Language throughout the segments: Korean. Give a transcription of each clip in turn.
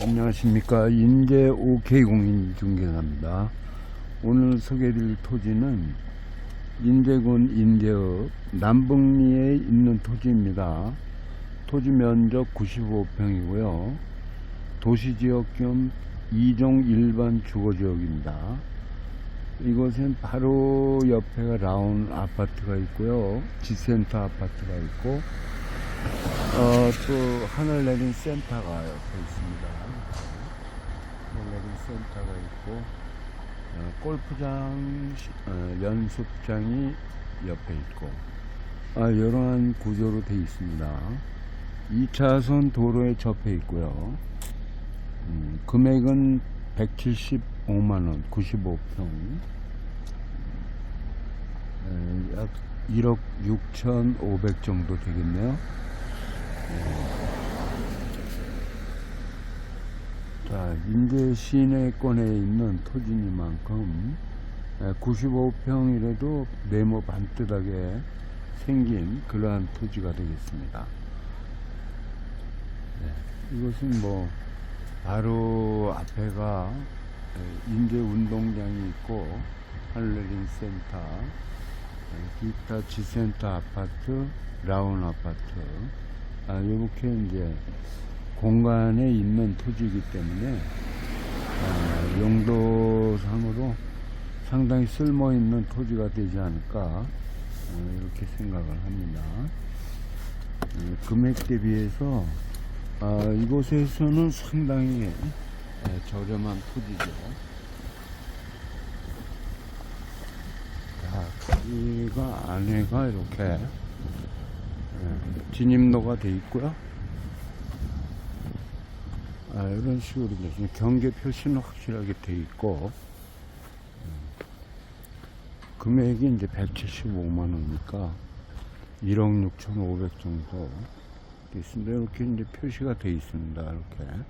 안녕하십니까 인제 OK 공인중개사입니다. 오늘 소개해드릴 토지는 인제군 인제읍 남북리에 있는 토지입니다. 토지 면적 95평이고요. 도시지역 겸 2종 일반 주거지역입니다. 이곳은 바로 옆에가 라운 아파트가 있고요. 지센터 아파트가 있고 어, 또 하늘 내린 센터가 옆에 있습니다. 센터가 있고 어, 골프장, 시- 어, 연습장이 옆에 있고 아, 이러한 구조로 되어 있습니다. 2차선 도로에 접해 있고요. 음, 금액은 175만원, 95평. 약 1억 6,500 정도 되겠네요. 자, 인제 시내권에 있는 토지니만큼 95평이라도 네모 반듯하게 생긴 그러한 토지가 되겠습니다. 네, 이것은 뭐 바로 앞에가 에, 인제 운동장이 있고 할레린 센터, 에, 기타 지센터 아파트, 라운 아파트, 아, 이렇게 이제 공간에 있는 토지이기 때문에 아, 용도상으로 상당히 쓸모 있는 토지가 되지 않을까 어, 이렇게 생각을 합니다. 어, 금액 대비해서 아, 이곳에서는 상당히 예, 저렴한 토지죠. 자, 여기가 안에가 이렇게 예, 진입로가 돼 있고요. 아, 이런 식으로 경계 표시는 확실하게 돼 있고 음, 금액이 이제 175만 원이니까 1억 6,500 정도 돼 있습니다. 이렇게 이제 표시가 돼 있습니다. 이렇게.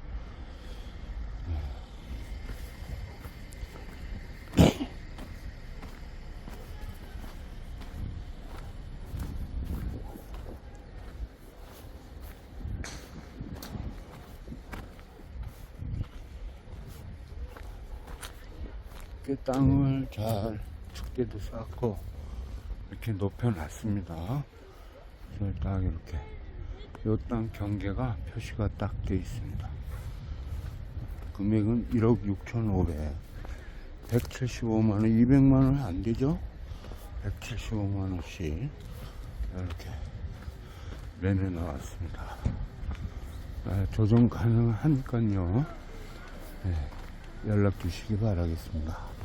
이렇게 땅을 잘 축대도 쌓고 이렇게 높여놨습니다. 그래서 딱 이렇게 요 땅 경계가 표시가 딱 돼 있습니다. 금액은 1억 6,500, 175만원, 200만원 안 되죠? 175만원씩 이렇게 매매 나왔습니다. 아, 조정 가능하니까요. 네, 연락 주시기 바라겠습니다.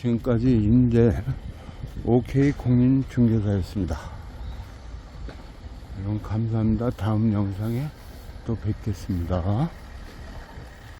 지금까지 인제 OK 공인 중개사였습니다. 여러분 감사합니다. 다음 영상에 또 뵙겠습니다.